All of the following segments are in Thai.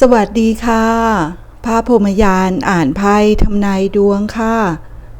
สวัสดีค่ะพระพรมยานอ่านไพ่ทำนายดวงค่ะ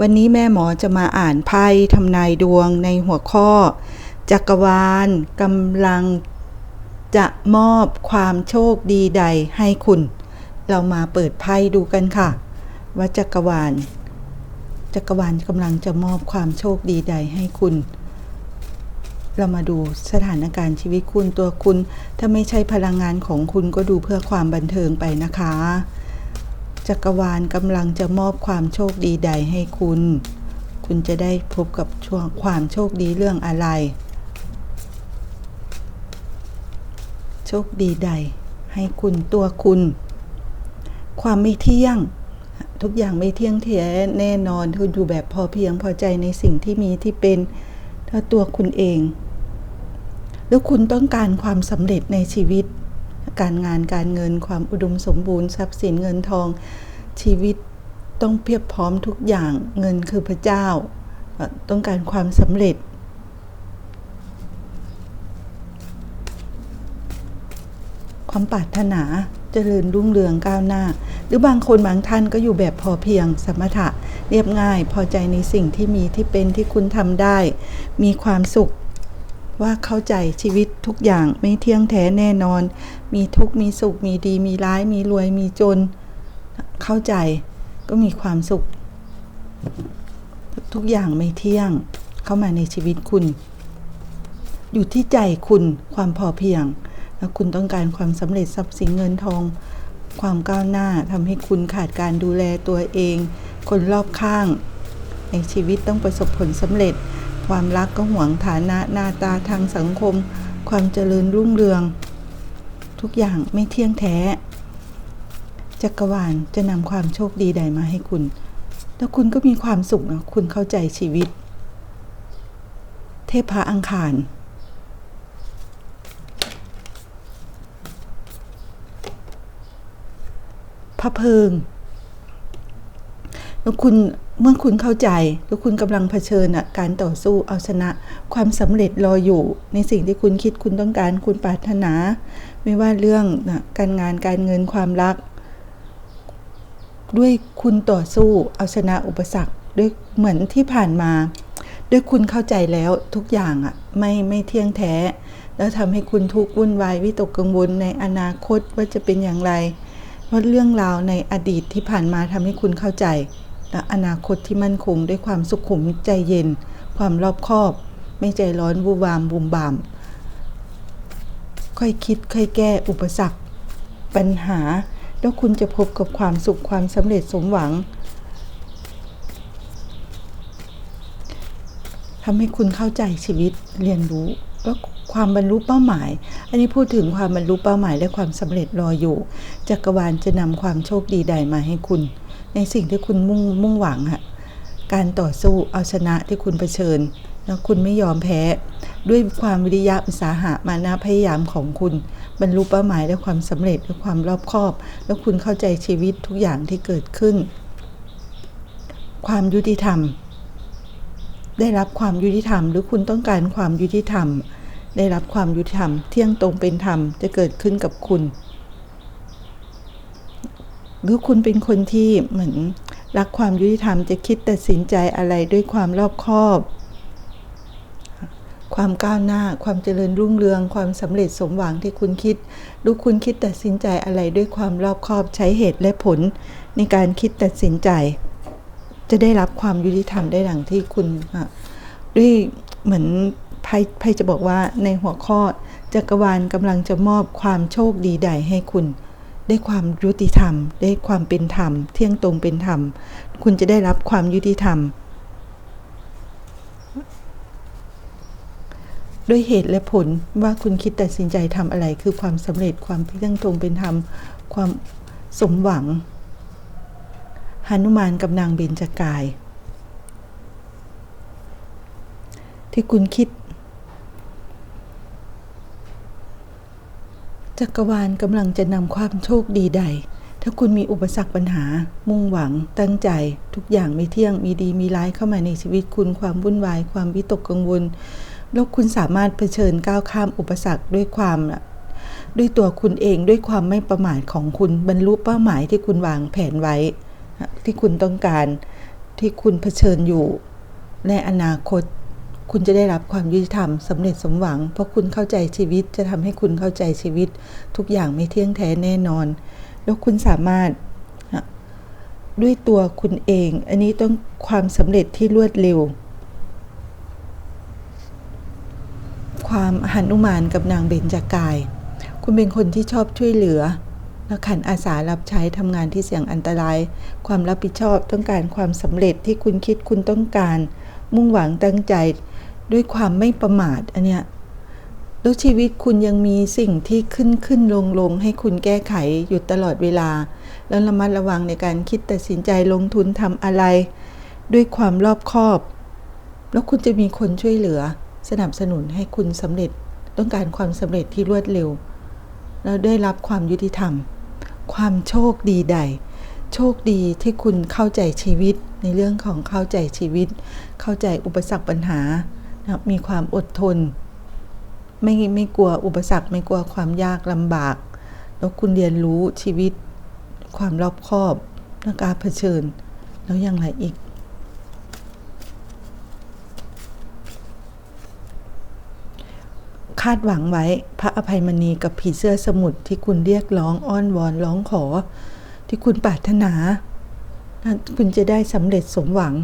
วันนี้แม่หมอจะมาอ่านไพ่ทำนายดวงในหัวข้อ จักรวาลกำลังจะมอบความโชคดีใดให้คุณ เรามาเปิดไพ่ดูกันค่ะ ว่าจักรวาล จักรวาลกำลังจะมอบความโชคดีใดให้คุณ เรามาดูสถานการณ์ชีวิตคุณตัวคุณ ถ้าไม่ใช่พลังงานของคุณก็ดูเพื่อความบันเทิงไปนะคะ จักรวาลกำลังจะมอบความโชคดีใดให้คุณ คุณจะได้พบกับช่วงความโชคดีเรื่องอะไร โชคดีใด ให้คุณตัวคุณ ความไม่เที่ยงทุกอย่างไม่เที่ยงแท้แน่นอนคุณอยู่แบบพอเพียงพอใจในสิ่งที่มีที่เป็น ถ้าตัวคุณเอง แล้วคุณต้องการความสำเร็จในชีวิต การงานการเงินความอุดมสมบูรณ์ทรัพย์สินเงินทองชีวิตต้องเพียบพร้อมทุกอย่างเงินคือพระเจ้า ต้องการความสำเร็จ ความปรารถนาเจริญรุ่งเรืองก้าวหน้า หรือบางคนบางท่านก็อยู่แบบพอเพียงสมถะเรียบง่ายพอใจในสิ่งที่มีที่เป็นที่คุณทำได้ มีความสุข ว่าเข้าใจชีวิตทุกอย่างไม่เที่ยงแท้แน่นอน มีทุกมีสุขมีดี มีร้ายมีรวยมีจน เข้าใจก็มีความสุข ทุกอย่างไม่เที่ยงเข้ามาในชีวิตคุณ อยู่ที่ใจคุณความพอเพียง แล้วคุณต้องการความสำเร็จทรัพย์สินเงินทอง ความก้าวหน้าทำให้คุณขาดการดูแลตัวเอง คนรอบข้าง ในชีวิตต้องประสบผลสำเร็จ ความรักก็หวงฐานะหน้าตาทางสังคม ความเจริญรุ่งเรือง ทุกอย่างไม่เที่ยงแท้ จักรวาลจะนำความโชคดีใดมาให้คุณ แล้วคุณก็มีความสุขนะคุณเข้าใจชีวิต เทพพระอังคารพระเพิง แล้วคุณเมื่อคุณเข้าใจแล้วคุณกำลังเผชิญการต่อสู้เอาชนะ ความสำเร็จรออยู่ ในสิ่งที่คุณคิดคุณต้องการคุณปรารถนา ไม่ว่าเรื่องนะการงานการเงินความรัก ด้วยคุณต่อสู้เอาชนะอุปสรรคด้วยเหมือนที่ผ่านมา ด้วยคุณเข้าใจแล้วทุกอย่างอะ่ะไม่ไม่เที่ยงแท้ แล้วทำให้คุณทุกข์วุ่นวายวิตกกังวลในอนาคตว่าจะเป็นอย่างไร เพราะเรื่องราวในอดีตที่ผ่านมาทำให้คุณเข้าใจ และอนาคตที่มั่นคงด้วยความสุขุมใจเย็น ความรอบคอบ ไม่ใจร้อนวูวามบุมบาม ค่อยคิดค่อยแก้อุปสรรค ปัญหา แล้วคุณจะพบกับความสุขความสำเร็จสมหวังทำให้คุณเข้าใจชีวิตเรียนรู้แล้วความบรรลุเป้าหมาย อันนี้พูดถึงความบรรลุเป้าหมายและความสำเร็จรออยู่ จักรวาลจะนำความโชคดีใดมาให้คุณ ในสิ่งที่คุณมุ่งมุ่งหวังค่ะการต่อสู้เอาชนะที่คุณเผชิญ แล้วคุณไม่ยอมแพ้ ด้วยความวิริยะอุตสาหะมานะพยายามของคุณ บรรลุเป้าหมายและความสำเร็จและความรอบคอบ แล้วคุณเข้าใจชีวิตทุกอย่างที่เกิดขึ้น ความยุติธรรม ได้รับความยุติธรรม หรือคุณต้องการความยุติธรรม ได้รับความยุติธรรม เที่ยงตรงเป็นธรรมจะเกิดขึ้นกับคุณ หรือคุณเป็นคนที่เหมือนรักความยุติธรรมจะคิดตัดสินใจอะไรด้วยความรอบคอบ ความก้าวหน้า ความเจริญรุ่งเรือง ความสำเร็จสมหวังที่คุณคิด ดูคุณคิดตัดสินใจอะไรด้วยความรอบคอบใช้เหตุและผล ในการคิดตัดสินใจ จะได้รับความยุติธรรมได้ดังที่คุณด้วยเหมือนไพ่ไพ่จะบอกว่าในหัวข้อจักรวาลกำลังจะมอบความโชคดีใดให้คุณ ได้ความยุติธรรม ได้ความเป็นธรรม เที่ยงตรงเป็นธรรม คุณจะได้รับความยุติธรรม ด้วยเหตุและผลว่าคุณคิดตัดสินใจทำอะไร คือความสำเร็จความเที่ยงตรงเป็นธรรม ความสมหวังหนุมานกับนางเบญจกาย ที่คุณคิด จักรวาลกำลังจะนำความโชคดีใด ถ้าคุณมีอุปสรรคปัญหา มุ่งหวัง ตั้งใจ ทุกอย่างไม่เที่ยง มีดีมีร้ายเข้ามาในชีวิตคุณ ความวุ่นวาย ความวิตกกังวล แล้วคุณสามารถเผชิญก้าวข้ามอุปสรรคด้วยความด้วยตัวคุณเองด้วยความไม่ประมาทของคุณบรรลุเป้าหมายที่คุณวางแผนไว้ ที่คุณต้องการที่คุณเผชิญอยู่ ในอนาคต คุณจะได้รับความยุติธรรมสำเร็จสมหวัง เพราะคุณเข้าใจชีวิตจะทำให้คุณเข้าใจชีวิต ทุกอย่างไม่เที่ยงแท้แน่นอน แล้วคุณสามารถด้วยตัวคุณเอง อันนี้ต้องความสำเร็จที่รวดเร็ว ความหันุมานกับนางเบญจากาย คุณเป็นคนที่ชอบช่วยเหลือ และขันอาสารับใช้ทำงานที่เสี่ยงอันตราย ความรับผิดชอบต้องการความสำเร็จที่คุณคิดคุณต้องการ มุ่งหวังตั้งใจ ด้วยความไม่ประมาทอันเนี้ยแล้วชีวิตคุณยังมีสิ่งที่ขึ้นขึ้นลงลงให้คุณแก้ไขอยู่ตลอดเวลา แล้วระมัดระวังในการคิดตัดสินใจลงทุนทำอะไร ด้วยความรอบคอบ แล้วคุณจะมีคนช่วยเหลือ สนับสนุนให้คุณสำเร็จ ต้องการความสำเร็จที่รวดเร็ว แล้วได้รับความยุติธรรม ความโชคดีใด โชคดีที่คุณเข้าใจชีวิตในเรื่องของเข้าใจชีวิต เข้าใจอุปสรรคปัญหา มีความอดทน ไม่ไม่กลัวอุปสรรค ไม่กลัวความยากลำบาก แล้วคุณเรียนรู้ชีวิต ความรอบคอบและการเผชิญ แล้วอย่างไรอีกคาดหวังไว้พระอภัยมณีกับผีเสื้อสมุทรที่คุณเรียกร้องอ้อนวอนร้องขอ ที่คุณปรารถนาคุณจะได้สำเร็จสมหวัง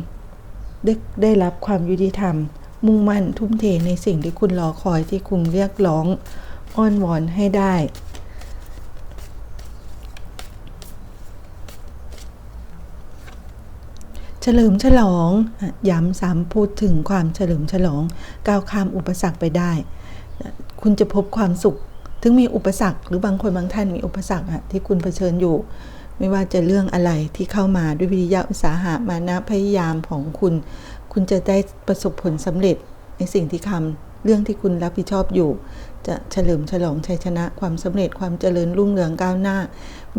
ได้ได้รับความยุติธรรม มุ่งมั่นทุ่มเทในสิ่งที่คุณรอคอยที่คุณเรียกร้องอ้อนวอนให้ได้ เฉลิมฉลอง ย้ำซ้ำพูดถึงความเฉลิมฉลอง ก้าวข้ามอุปสรรคไปได้ คุณจะพบความสุข ถึงมีอุปสรรค หรือบางคนบางท่านมีอุปสรรคที่คุณเผชิญอยู่ ไม่ว่าจะเรื่องอะไรที่เข้ามาด้วยวิทยาอุตสาหะมานะพยายามของคุณ คุณจะได้ประสบผลสำเร็จในสิ่งที่ทำเรื่องที่คุณรับผิดชอบอยู่ จะเฉลิมฉลองชัยชนะความสำเร็จความเจริญรุ่งเรืองก้าวหน้า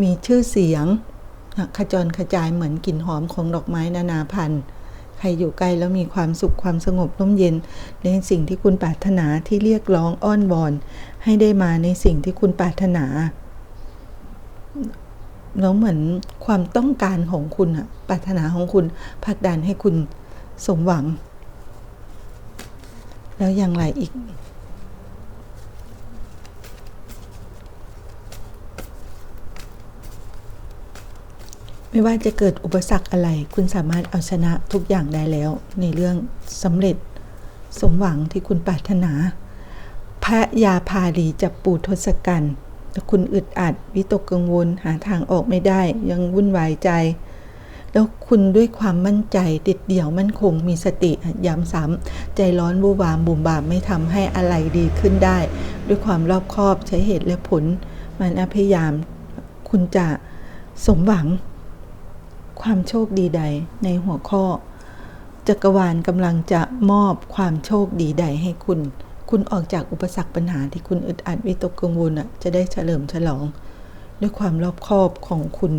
มีชื่อเสียงขจรขจายเหมือนกลิ่นหอมของดอกไม้นานาพันธุ์ใครอยู่ใกล้แล้วมีความสุขความสงบร่มเย็น ในสิ่งที่คุณปรารถนาที่เรียกร้องอ้อนวอน ให้ได้มาในสิ่งที่คุณปรารถนาแล้วเหมือนความต้องการของคุณอะปรารถนาของคุณผลักดันให้คุณ สมหวัง แล้วอย่างไรอีก ไม่ว่าจะเกิดอุปสรรคอะไร คุณสามารถเอาชนะทุกอย่างได้แล้ว ในเรื่องสำเร็จสมหวังที่คุณปรารถนา พระยาพาลีจับปูทศกัณฐ์แต่คุณอึดอัด วิตกกังวลหาทางออกไม่ได้ ยังวุ่นวายใจ แล้วคุณด้วยความมั่นใจเด็ดเดี่ยวมั่นคงมีสติย้ำซ้ำใจร้อนบูบามบุ่มบามไม่ทำให้อะไรดีขึ้นได้ ด้วยความรอบคอบใช้เหตุและผล มันพยายามคุณจะสมหวัง ความโชคดีใดในหัวข้อ จักรวาลกำลังจะมอบความโชคดีใดให้คุณ คุณออกจากอุปสรรคปัญหาที่คุณอึดอัดวิตกกังวลอะจะได้เฉลิมฉลอง ด้วยความรอบคอบของคุณ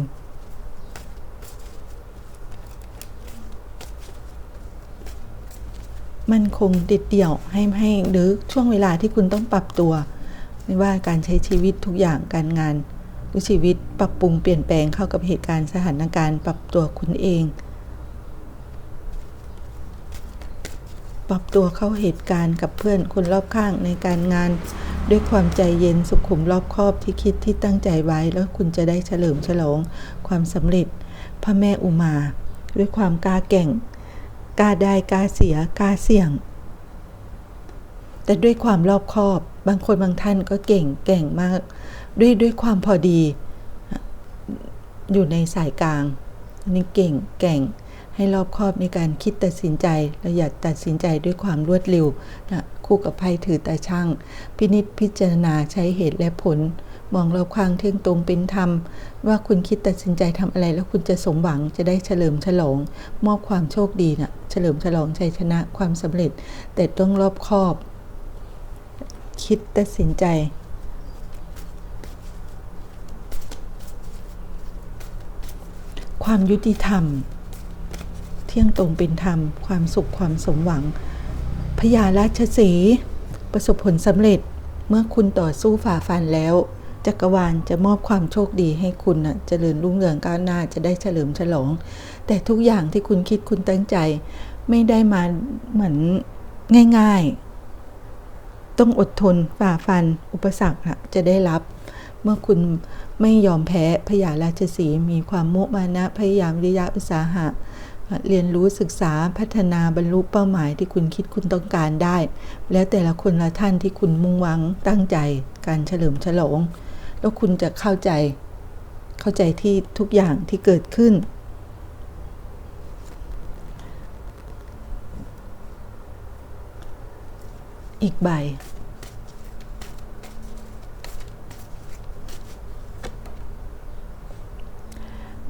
มันคงเด็ดเดี่ยวให้ให้หรือช่วงเวลาที่คุณต้องปรับตัว ไม่ว่าการใช้ชีวิตทุกอย่างการงานหรือชีวิตปรับปรุงเปลี่ยนแปลงเข้ากับเหตุการณ์สถานการณ์ปรับตัวคุณเอง ปรับตัวเข้าเหตุการณ์กับเพื่อนคนรอบข้างในการงาน ด้วยความใจเย็นสุขุมรอบคอบที่คิดที่ตั้งใจไว้แล้วคุณจะได้เฉลิมฉลองความสำเร็จพระแม่อุมา ด้วยความกล้าแก่ง กาได้กาเสียกาเสี่ยง แต่ด้วยความรอบคอบบางคนบางท่านก็เก่งเก่งมาก ด้วยด้วยความพอดี อยู่ในสายกลางอันนี้เก่งแก่งให้รอบคอบในการคิดตัดสินใจและอย่าตัดสินใจด้วยความรวดเร็วนะคู่กับไพ่ถือตาช่าง พินิจพิจารณาใช้เหตุและผล มองรอบข้างเที่ยงตรงเป็นธรรม ว่าคุณคิดตัดสินใจทำอะไร แล้วคุณจะสมหวังจะได้เฉลิมฉลอง มอบความโชคดีนะ่ะเฉลิมฉลองชัยชนะความสำเร็จ แต่ต้องรอบคอบ คิดตัดสินใจความยุติธรรม เที่ยงตรงเป็นธรรม ความสุขความสมหวังพญาราชสีประสบผลสำเร็จเมื่อคุณต่อสู้ฝ่าฟันแล้ว จักรวาลจะมอบความโชคดีให้คุณนะเจริญรุ่งเรืองก้าวหน้าจะได้เฉลิมฉลอง แต่ทุกอย่างที่คุณคิดคุณตั้งใจ ไม่ได้มาเหมือนง่าย ๆ ต้องอดทนฝ่าฟันอุปสรรคนะจะได้รับ เมื่อคุณไม่ยอมแพ้พยาราชสีมีความมุมานะพยายามวิริยะอุตสาหะเรียนรู้ศึกษาพัฒนาบรรลุเป้าหมายที่คุณคิดคุณต้องการได้ แล้วแต่ละคนละท่านที่คุณมุ่งหวังตั้งใจการเฉลิมฉลอง แล้วคุณจะเข้าใจ เข้าใจที่ทุกอย่างที่เกิดขึ้น อีกใบ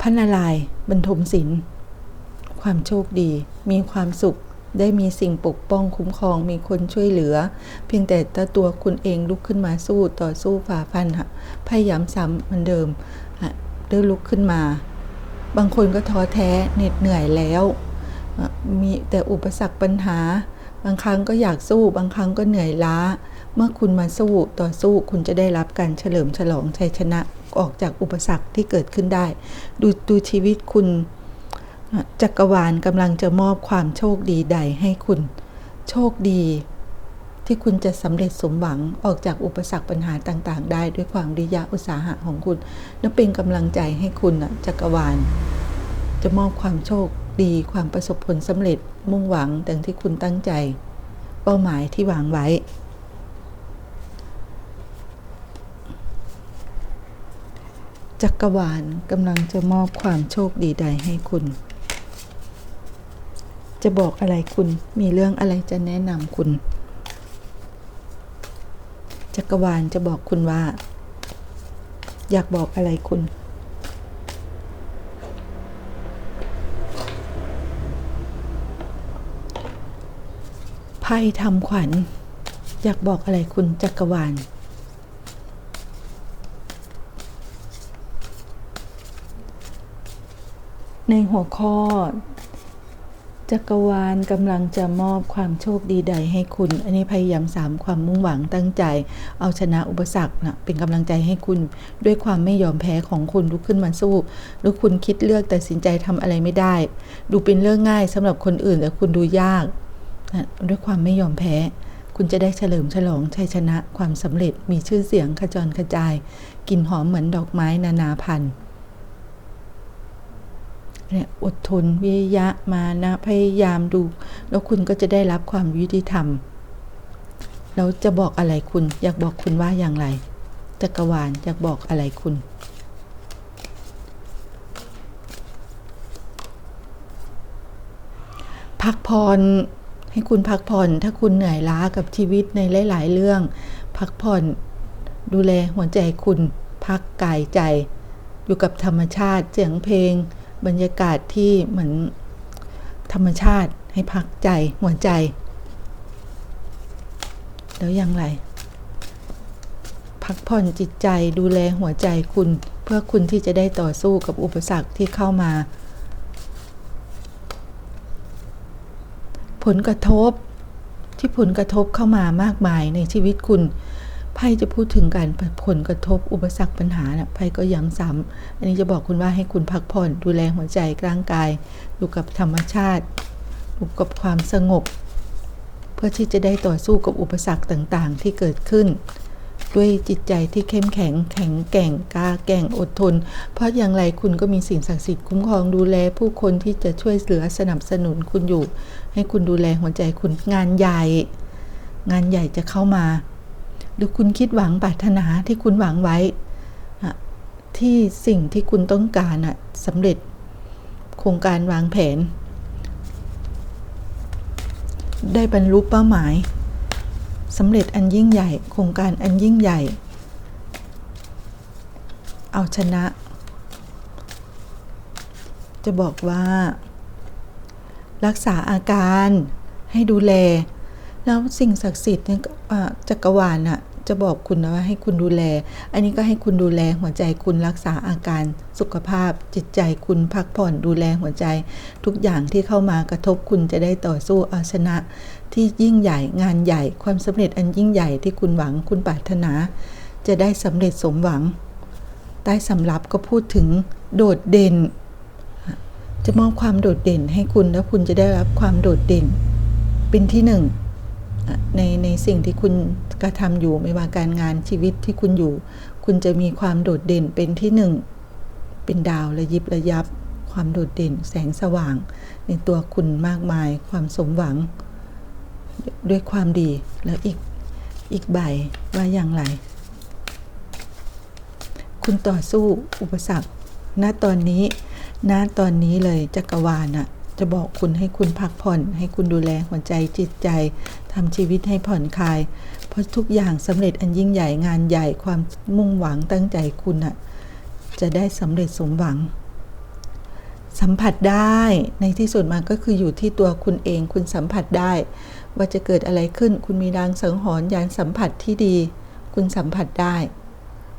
พระนารายบรรทมศิลป์ความโชคดีมีความสุข ได้มีสิ่งปกป้องคุ้มครองมีคนช่วยเหลือ เพียงแต่ถ้าตัวคุณเองลุกขึ้นมาสู้ต่อสู้ฝ่าฟันค่ะพยายามซ้ำเหมือนเดิมค่ะเดินลุกขึ้นมา บางคนก็ท้อแท้เหน็ดเหนื่อยแล้ว มีแต่อุปสรรคปัญหา บางครั้งก็อยากสู้ บางครั้งก็เหนื่อยล้า เมื่อคุณมาสู้ต่อสู้คุณจะได้รับการเฉลิมฉลองชัยชนะออกจากอุปสรรคที่เกิดขึ้นได้ ดูดูชีวิตคุณ จักรวาลกำลังจะมอบความโชคดีใดให้คุณ โชคดี ที่คุณจะสำเร็จสมหวังออกจากอุปสรรคปัญหาต่าง ๆ ได้ด้วยความริยะอุตสาหะของคุณและเป็นกำลังใจให้คุณจักรวาล จะมอบความโชคดีความประสบผลสำเร็จมุ่งหวังดังที่คุณตั้งใจ เป้าหมายที่วางไว้จักรวาลกำลังจะมอบความโชคดีใดให้คุณ จะบอกอะไรคุณ มีเรื่องอะไรจะแนะนำคุณ จักรวาลจะบอกคุณว่า อยากบอกอะไรคุณ ไพ่ทำขวัญ อยากบอกอะไรคุณจักรวาลในหัวข้อ จักรวาลกำลังจะมอบความโชคดีใดให้คุณ อันนี้พยายามสามความมุ่งหวังตั้งใจ เอาชนะอุปสรรคนะเป็นกำลังใจให้คุณ ด้วยความไม่ยอมแพ้ของคุณลุกขึ้นมาสู้หรือคุณคิดเลือกแตัดสินใจทำอะไรไม่ได้ ดูเป็นเรื่องง่ายสำหรับคนอื่นแต่คุณดูยากนะด้วยความไม่ยอมแพ้ คุณจะได้เฉลิมฉลองชัยชนะความสำเร็จมีชื่อเสียงขจรกระจายกลิ่นหอมเหมือนดอกไม้นานาพันธุ์ เนี่ยอดทนวิยะมานะพยายามดู แล้วคุณก็จะได้รับความยุติธรรมแล้วจะบอกอะไรคุณ อยากบอกคุณว่าอย่างไร จักรวาลอยากบอกอะไรคุณพักผ่อนให้คุณพักผ่อนถ้าคุณเหนื่อยล้ากับชีวิตในหลาย ๆ เรื่อง พักผ่อนดูแลหัวใจคุณ พักกายใจ อยู่กับธรรมชาติเสียงเพลง บรรยากาศที่เหมือนธรรมชาติให้พักใจหัวใจ แล้วอย่างไร พักผ่อนจิตใจดูแลหัวใจคุณเพื่อคุณที่จะได้ต่อสู้กับอุปสรรคที่เข้ามา ผลกระทบที่ผลกระทบเข้ามามากมายในชีวิตคุณ ไพ่จะพูดถึงการผลกระทบอุปสรรคปัญหานะไพ่ก็ย้ำซ้ำอันนี้จะบอกคุณว่าให้คุณพักผ่อนดูแลหัวใจร่างกาย อยู่กับธรรมชาติอยู่กับความสงบ เพื่อที่จะได้ต่อสู้กับอุปสรรคต่างๆ ที่เกิดขึ้น ด้วยจิตใจที่เข้มแข็งแข็งแกร่งกล้าแกร่งอดทน เพราะอย่างไรคุณก็มีสิ่งศักดิ์สิทธิ์คุ้มครองดูแลผู้คนที่จะช่วยเหลือสนับสนุนคุณอยู่ ให้คุณดูแลหัวใจคุณงานใหญ่ งานใหญ่จะเข้ามา หรือคุณคิดหวังปรารถนาที่คุณหวังไว้ ที่สิ่งที่คุณต้องการสำเร็จโครงการวางแผน ได้บรรลุเป้าหมายสำเร็จอันยิ่งใหญ่ โครงการอันยิ่งใหญ่ เอาชนะ จะบอกว่า รักษาอาการให้ดูแล แล้วสิ่งศักดิ์สิทธิ์เนี่ยจักรวาลน่ะจะบอกคุณนะว่าให้คุณดูแล อันนี้ก็ให้คุณดูแลหัวใจคุณรักษาอาการสุขภาพ จิตใจคุณพักผ่อนดูแลหัวใจ ทุกอย่างที่เข้ามากระทบคุณจะได้ต่อสู้เอาชนะ ที่ยิ่งใหญ่งานใหญ่ความสำเร็จอันยิ่งใหญ่ที่คุณหวังคุณปรารถนา จะได้สำเร็จสมหวัง ใต้สำรับก็พูดถึงโดดเด่น จะมอบความโดดเด่นให้คุณแล้วคุณจะได้รับความโดดเด่น เป็นที่หนึ่ง ในในสิ่งที่คุณกระทำอยู่ไม่ว่าการงานชีวิตที่คุณอยู่ คุณจะมีความโดดเด่นเป็นที่หนึ่ง เป็นดาวระยิบระยับ ความโดดเด่นแสงสว่าง ในตัวคุณมากมายความสมหวัง ด้วยความดีแล้วอีกอีกใบว่าอย่างไร คุณต่อสู้อุปสรรคณตอนนี้ณตอนนี้เลยจักรวาลน่ะ จะบอกคุณให้คุณพักผ่อน ให้คุณดูแลหัวใจจิตใจทำชีวิตให้ผ่อนคลาย เพราะทุกอย่างสำเร็จอันยิ่งใหญ่งานใหญ่ความมุ่งหวังตั้งใจคุณน่ะจะได้สำเร็จสมหวัง สัมผัสได้ในที่สุดมาก็คืออยู่ที่ตัวคุณเองคุณสัมผัสได้ ว่าจะเกิดอะไรขึ้น คุณมีรางสังหรณ์ยานสัมผัสที่ดี คุณสัมผัสได้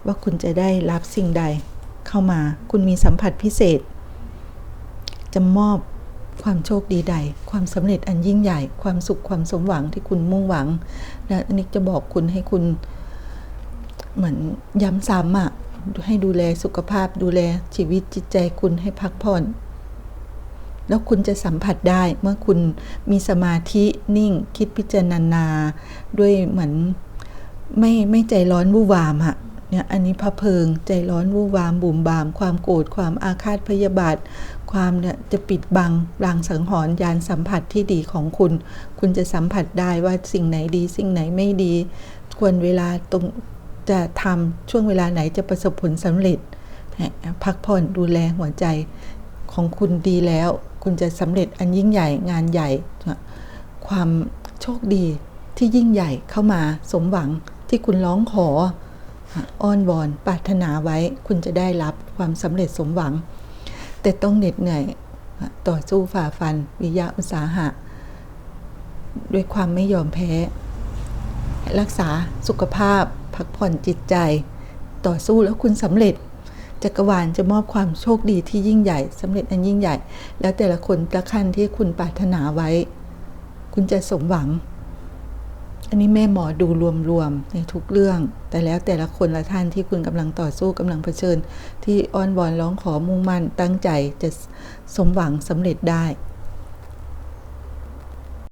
ว่าคุณจะได้รับสิ่งใด เข้ามา คุณมีสัมผัสพิเศษ จะมอบ ความโชคดีใด ความสำเร็จอันยิ่งใหญ่ ความสุขความสมหวังที่คุณมุ่งหวังและอันนี้จะบอกคุณให้คุณ เหมือนย้ำซ้ำอะให้ดูแลสุขภาพดูแลชีวิตจิตใจคุณให้พักผ่อน แล้วคุณจะสัมผัสได้เมื่อคุณมีสมาธินิ่ง คิดพิจารณา ด้วยเหมือนไม่ไม่ใจร้อนวู่วามอะ เนี่ยอันนี้พระเพิง ใจร้อนวู่วามบุ่มบาม ความโกรธความอาฆาตพยาบาท ความเนี่ยจะปิดบังรางสังหรณ์ยานสัมผัสที่ดีของคุณ คุณจะสัมผัสได้ว่าสิ่งไหนดี สิ่งไหนไม่ดี ควรเวลาตรงจะทำช่วงเวลาไหนจะประสบผลสำเร็จ พักผ่อนดูแลหัวใจของคุณดีแล้ว คุณจะสำเร็จอันยิ่งใหญ่งานใหญ่ ความโชคดีที่ยิ่งใหญ่เข้ามาสมหวังที่คุณร้องขอ อ้อนวอนปรารถนาไว้คุณจะได้รับความสำเร็จสมหวัง แต่ต้องเหน็ดเหนื่อยต่อสู้ฝ่าฟัน วิยาอุตสาหะ ด้วยความไม่ยอมแพ้ รักษาสุขภาพ พักผ่อนจิตใจ ต่อสู้แล้วคุณสำเร็จจักรวาลจะมอบความโชคดีที่ยิ่งใหญ่สำเร็จอันยิ่งใหญ่ แล้วแต่ละคนละขั้นที่คุณปรารถนาไว้ คุณจะสมหวัง อันนี้แม่หมอดูรวมๆในทุกเรื่อง แต่แล้วแต่ละคนละท่านที่คุณกำลังต่อสู้กำลังเผชิญ ที่อ้อนวอนร้องขอมุ่งมั่นตั้งใจจะสมหวังสำเร็จได้